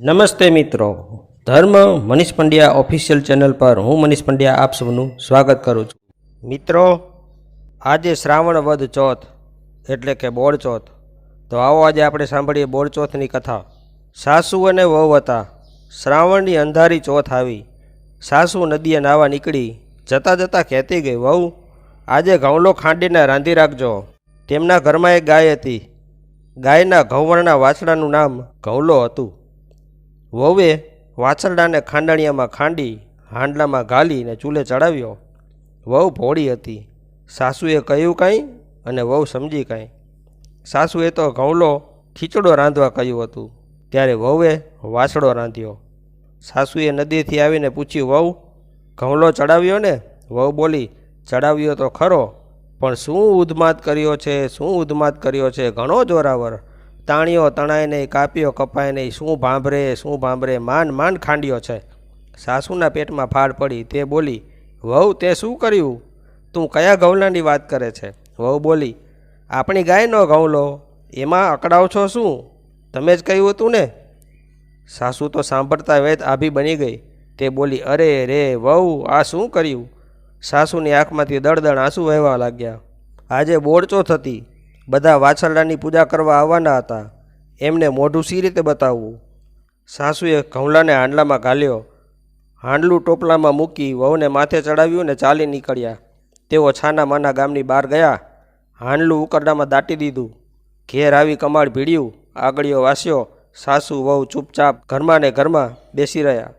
નમસ્તે મિત્રો. ધર્મ મનીષ પંડ્યા ઓફિશિયલ ચેનલ પર હું મનીષ પંડ્યા આપ સૌનું સ્વાગત કરું છું. મિત્રો, આજે શ્રાવણ વધ ચોથ એટલે કે બોળચોથ તો આવો આજે આપણે સાંભળીએ બોળચોથની કથા. સાસુ અને વહુ હતા. શ્રાવણની અંધારી ચોથ આવી. સાસુ નદીએ નાવા નીકળી. જતાં જતાં કહેતી ગઈ, વહુ, આજે ઘઉંલો ખાંડીને રાંધી રાખજો. તેમના ઘરમાં એક ગાય હતી. ગાયના ઘઉંવર્ણા વાછડાનું નામ ઘઉંલો હતું. વહુએ વાછરડાને ખાંડણિયામાં ખાંડી, હાંડલામાં ગાલીને ચૂલે ચડાવ્યો. વહુ ભોળી હતી. સાસુએ કહ્યું કાંઈ અને વહુ સમજી કાંઈ. સાસુએ તો ઘઉંલો ખીચડો રાંધવા કહ્યું હતું. ત્યારે વહુએ વાછડો રાંધ્યો. સાસુએ નદીથી આવીને પૂછ્યું, વહુ, ઘઉંલો ચડાવ્યો ને? વહુ બોલી, ચડાવ્યો તો ખરો, પણ શું ઉધમાત કર્યો છે, શું ઉધમાત કર્યો છે? ઘણો જોરાવર. તાણ્યો તણાય નહીં કાપ્યો કપાય નહીં, શું ભાંભરે શું ભાંભરે, માન માંડ ખાંડ્યો છે. સાસુના પેટમાં ફાળ પડી, તે બોલી, વહુ, તે શું કર્યું? તું કયા ઘઉલાની વાત કરે છે? વહુ બોલી, આપણી ગાયનો ઘઉલો એમાં અકળાવ છો શું? તમે જ કહ્યું હતું ને? સાસુ તો સાંભળતા વેત આભી બની ગઈ. તે બોલી, અરે રે વહુ, આ શું કર્યું? સાસુની આંખમાંથી દળદળ આંસુ વહેવા લાગ્યા. આજે બોરચો હતી બધા વાછરડાની પૂજા કરવા આવવાના હતા. એમને મોઢું સી રીતે બતાવવું. સાસુએ ઘઉંલાને હાંડલામાં ઘાલ્યો. હાંડલું ટોપલામાં મૂકી વહુને માથે ચડાવ્યું ને ચાલી નીકળ્યા. તેઓ છાના માના ગામની બહાર ગયા. હાંડલું ઉકરડામાં દાટી દીધું. ઘેર આવી કમાળ ભીડ્યું. આગળીઓ વાસ્યો. સાસુ, વહુ ચૂપચાપ ઘરમાં ને ઘરમાં બેસી રહ્યા.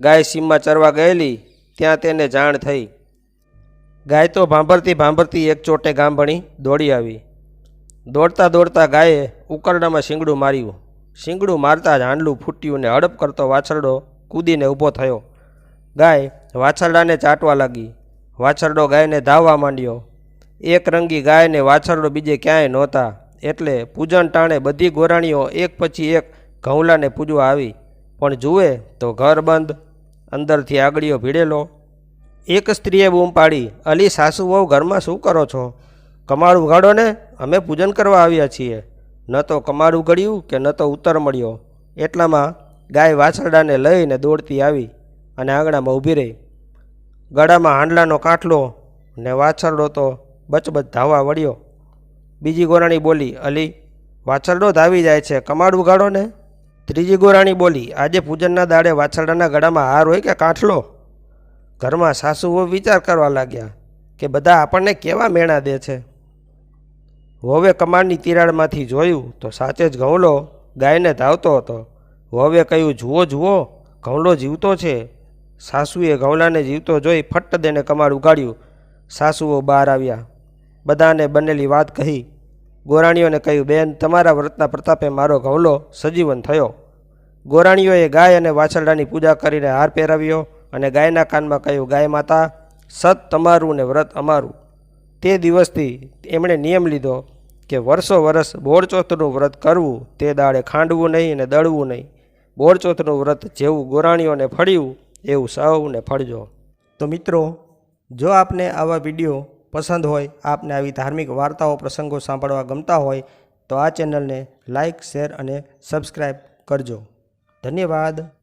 ગાય સીમમાં ચરવા ગયેલી. ત્યાં તેને જાણ થઈ. ગાય તો ભાંભરતી ભાંભરતી એક ચોટે ગામ ભણી દોડી આવી. દોડતા દોડતા ગાયે ઉકરડામાં શિંગડું માર્યું. શિંગડું મારતા જ હાંડલું ફૂટ્યું ને હડપ કરતો વાછરડો કૂદીને ઊભો થયો. ગાય વાછરડાને ચાટવા લાગી. વાછરડો ગાયને ધાવવા માંડ્યો. એક રંગી ગાય ને વાછરડો બીજે ક્યાંય નહોતા. એટલે પૂજન ટાણે બધી ગોરાણીઓ એક પછી એક ઘઉંલાને પૂજવા આવી. પણ જુએ તો ઘર બંધ. અંદરથી આગળીઓ ભીડેલો. એક સ્ત્રીએ બૂમ પાડી, અલી, સાસુ વહુ ઘરમાં શું કરો છો? કમાડ ઉગાડો ને, અમે પૂજન કરવા આવ્યા છીએ. ન તો કમાડ ઉઘડ્યું કે ન તો ઉત્તર મળ્યો. એટલામાં ગાય વાછરડાને લઈને દોડતી આવી અને આંગણામાં ઊભી રહી. ગળામાં હાંડલાનો કાંઠલો ને વાછરડો તો બચબચ ધાવા વળ્યો. બીજી ગોરાણી બોલી, અલી, વાછરડો ધાવી જાય છે કમાડ ઉગાડો ને. ત્રીજી ગોરાણી બોલી, આજે પૂજનના દાડે વાછરડાના ગળામાં હાર હોય કે કાંઠલો? ઘરમાં સાસુઓ વિચાર કરવા લાગ્યા કે બધા આપણને કેવા મેણા દે છે? વહુએ કમાડની તિરાડમાંથી જોયું તો સાચે જ ઘઉંલો ગાયને ધાવતો હતો. વહુએ કહ્યું, જુઓ જુઓ ઘઉંલો જીવતો છે. સાસુએ ઘઉંલાને જીવતો જોઈ ફટ્ટ દેને કમાડ ઉગાડ્યું. સાસુઓ બહાર આવ્યા. બધાને બનેલી વાત કહી. ગોરાણીઓને કહ્યું, બેન, તમારા વ્રતના પ્રતાપે મારો ઘઉંલો સજીવન થયો. ગોરાણીઓએ ગાય અને વાછરડાની પૂજા કરીને હાર પહેરાવ્યો. અને ગાયના કાનમાં કહ્યું, ગાય માતા, સત તમારું ને વ્રત અમારું. તે દિવસથી એમણે નિયમ લીધો કે વર્ષો વર્ષ બોળચોથનું વ્રત કરવું, તે દાડે ખાંડવું નહીં અને દળવું નહીં. બોળચોથનું વ્રત જેવું ગોરાણીઓને ફળ્યું, એવું સૌને ફળજો. તો મિત્રો, જો આપને આવા વીડિયો પસંદ હોય, આપને આવી ધાર્મિક વાર્તાઓ, પ્રસંગો સાંભળવા ગમતા હોય, તો આ ચેનલને લાઇક શેર અને સબસ્ક્રાઈબ કરજો. ધન્યવાદ.